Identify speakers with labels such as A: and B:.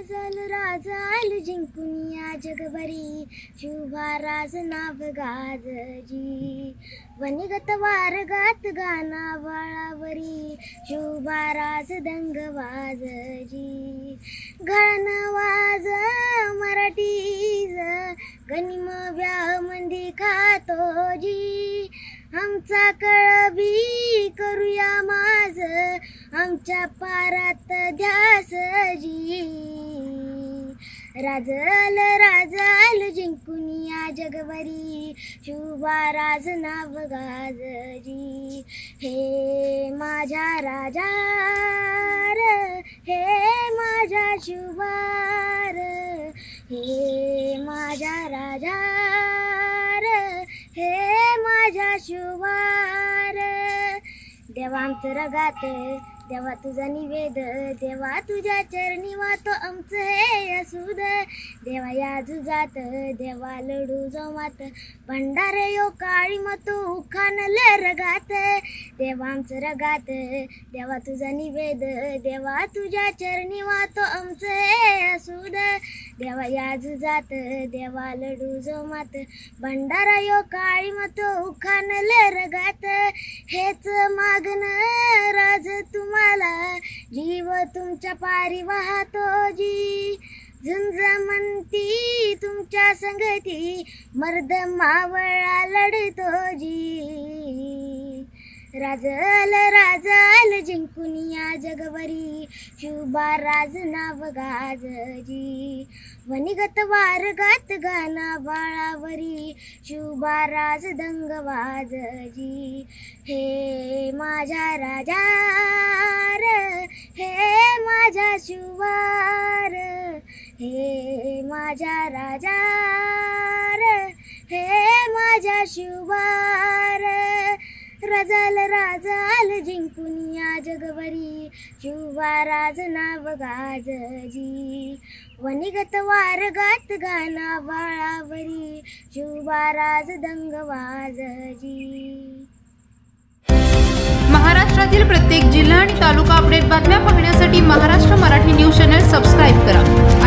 A: गझल राजाल जिंकून या जगभरी. शुभा राज नाव गाजजी वनिगत वारगात गाना बाळावरी शुभा राज दंग वाजजी गण वाज मराठीज. गनिम व्याह मंदी खातो जी आमचा कळबी करूया माझ आमच्या पारात ध्यास जी राजल राजल जिंकून या जगभरी. शुभा राज नाव गाजरी. हे माझ्या राजा हे माझ्या शुभार. हे माझ्या राजा हे माझ्या शुभार. देवांत रगात देवा तुझा निवेद देवा तुझ्या चरणी वातो आमचं हे असूद देवा या जुजात देवा लढू जोमात. भंडारे यो काळी मतू उखानल रगात. देवा आमचं रगात देवा तुझा निवेद देवा तुझ्या चरणी वातो आमचं हे असूद देवा या जुजात देवा लढू जोमात. भंडारा यो काळी मतो उखानल रगात. हेच मागण राज जीव तुमच्या पारी वाहतो जी. झुंज म्हणती तुमच्या संगती मर्द मावळा लढतो जी. राजल राजल जी कुनिया जगवरी शुभा राज नाव गाजजी वनिगत वारगात गाना बाळावरी शुभा राज दंग वाजजी हे माझ्या राजा र, हे माझ्या शिवार हे माझ्या राजा हे माझ्या शुभार रजाल राजाल जिंकून या जगवरी शुभा राज नाव गाजजी वनिगत वारगात गाना बाळावरी. शुभा राज दंग वाजजी
B: महाराष्ट्रातील प्रत्येक जिल्हा आणि तालुका अपडेट बातम्या पाहण्यासाठी Maharashtra Marathi news channel subscribe करा.